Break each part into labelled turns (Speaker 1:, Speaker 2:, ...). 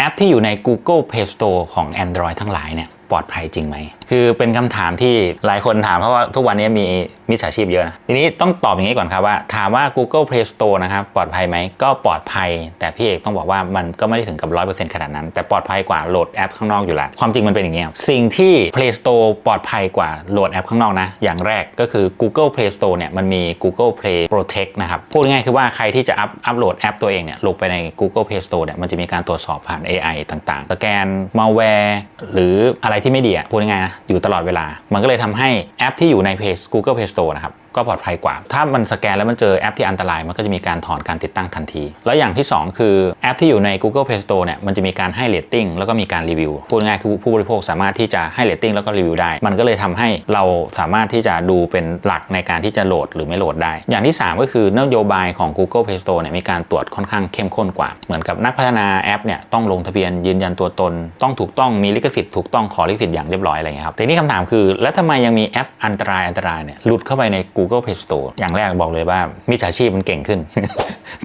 Speaker 1: แอปที่อยู่ใน Google Play Store ของ Android ทั้งหลายเนี่ยปลอดภัยจริงไหม คือเป็นคำถามที่หลายคนถามเพราะว่าทุกวันนี้มีมิจฉาชีพเยอะนะทีนี้ต้องตอบอย่างนี้ก่อนครับว่า ถามว่า Google Play Store นะครับปลอดภัยไหมก็ปลอดภัย แต่พี่เอกต้องบอกว่ามันก็ไม่ได้ถึงกับ 100%ขนาดนั้น แต่ปลอดภัยกว่าโหลดแอปข้างนอกอยู่แล้วความจริงมันเป็นอย่างนี้สิ่งที่ Play Store ปลอดภัยกว่าโหลดแอปข้างนอกนะอย่างแรกก็คือ Google Play Store เนี่ยมันมี Google Play Protect นะครับพูดง่ายๆคือว่าใครที่จะอัพอัพโหลดแอปตัวเองเนี่ยลงไปใน Google Play Store เนี่ยมันจะมีการตรวจสอบผ่าน AI ต่างๆสแกน malware หรืออะไรที่ไม่ดีอะพูดง่ายนะ อยู่ตลอดเวลา มันก็เลยทำให้แอปที่อยู่ใน Play Google Play Store นะครับก็ปลอดภัยกว่า ถ้ามันสแกนแล้วมันเจอแอปที่อันตราย มันก็จะมีการถอนการติดตั้งทันที แล้วอย่างที่ 2 คือแอปที่อยู่ใน Google Play Store เนี่ย มันจะมีการให้เรตติ้งแล้วก็มีการรีวิว พูดง่ายๆคือผู้บริโภคสามารถที่จะให้เรตติ้งแล้วก็รีวิวได้ มันก็เลยทำให้เราสามารถที่จะดูเป็นหลักในการที่จะโหลดหรือไม่โหลดได้ อย่างที่ 3 ก็คือนโยบายของ Google Play Store เนี่ย มีการตรวจค่อนข้างเข้มข้นกว่า เหมือนกับนักพัฒนาแอปเนี่ย ต้องลงทะเบียนยืนยันตัวตน ต้องถูกต้อง มีลิขสิทธิ์ถูกต้อง ขอลิขสิทธิ์อย่างเรียบร้อยอะไรเงี้ยครับแต่นี่คำถามคือ แล้วทำไมยังมีแอปอันตรายอันตรายเนี่ยหลุดเข้าไปใน Google Play Store อย่างแรกบอกเลยว่ามิจฉาชีพมันเก่งขึ้น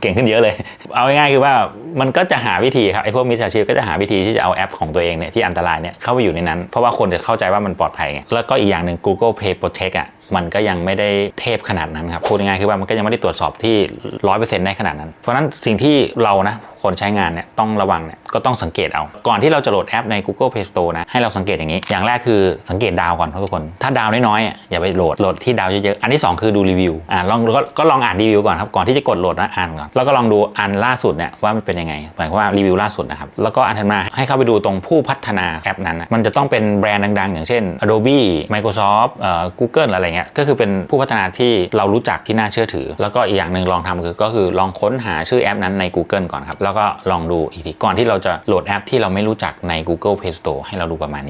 Speaker 1: เก่งขึ้นเยอะเลย เอาง่ายๆคือว่ามันก็จะหาวิธีครับไอ้พวกมิจฉาชีพก็จะหาวิธีที่จะเอาแอปของตัวเองเนี่ยที่อันตรายเนี่ยเข้าไปอยู่ในนั้น เพราะว่าคนจะเข้าใจว่ามันปลอดภัยไงแล้วก็อีกอย่างหนึ่ง Google Play Protect อะ มันก็ยังไม่ได้เทพขนาดนั้นครับพูดง่ายๆคือว่ามันก็ยังไม่ได้ตรวจสอบที่100%ได้ขนาดนั้น เพราะฉะนั้นสิ่งที่เรานะคนใช้งานเนี่ยต้องระวังเนี่ยก็ต้องสังเกตเอา ก่อนที่เราจะโหลดแอปใน Google Play Store นะให้เราสังเกตอย่างนี้ อย่างแรกคือสังเกตดาวก่อนทุกคน ถ้าดาวน้อยๆอะอย่าไปโหลดโหลดที่ดาวเยอะๆอันที่สองคือดูรีวิวอ่าลองก็ก็ลองอ่านรีวิวก่อนครับก่อนที่จะกดโหลดนะอ่านก่อนแล้วก็ลองดูอันล่าสุดเนี่ยว่ามันเป็นยังไงหมายความว่ารีวิวล่าสุดนะครับแล้วก็อันถัดมาให้เข้าไปดูตรงผู้พัฒนาแอปนั้นนะมันจะต้องเป็นแบรนด์ดังๆ อย่างเช่น Adobe Microsoft เอ่อ Google อะไรเงี้ยก็คือเป็นผู้พัฒนาที่เรารู้จักที่น่าเชื่อถือ แล้วก็อีกอย่างหนึ่งลองทำคือก็คือลองค้นหาชื่อแอปนั้นใน Google ก่อนครับ แล้วก็ลองดูอีกทีก่อนที่เราจะโหลดแอปที่เราไม่รู้จักใน Google Play Store ให้เราดูประมาณนี้